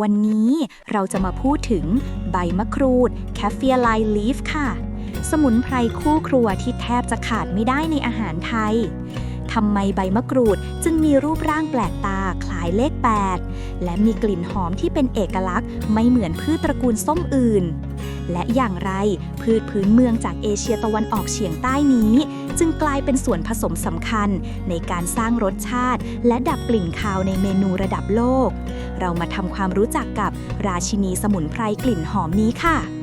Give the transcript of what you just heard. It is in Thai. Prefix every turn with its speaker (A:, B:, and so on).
A: วันนี้เราจะมาพูดถึงใบมะกรูด c a f e a l i leaf ค่ะ สมุนไพรคู่ครัวที่แทบจะขาดไม่ได้ในอาหารไทยทำไมใบมะกรูดจึงมีรูปร่างแปลกตาคล้ายเลข 8 และมีกลิ่นหอมที่เป็นเอกลักษณ์ไม่เหมือนพืชตระกูลส้มอื่น และอย่างไรพืชพื้นเมืองจากเอเชียตะวันออกเฉียงใต้นี้ จึงกลายเป็นส่วนผสมสำคัญในการสร้างรสชาติ และดับกลิ่นคาวในเมนูระดับโลก เรามาทำความรู้จักกับราชินีสมุนไพรกลิ่นหอมนี้ค่ะ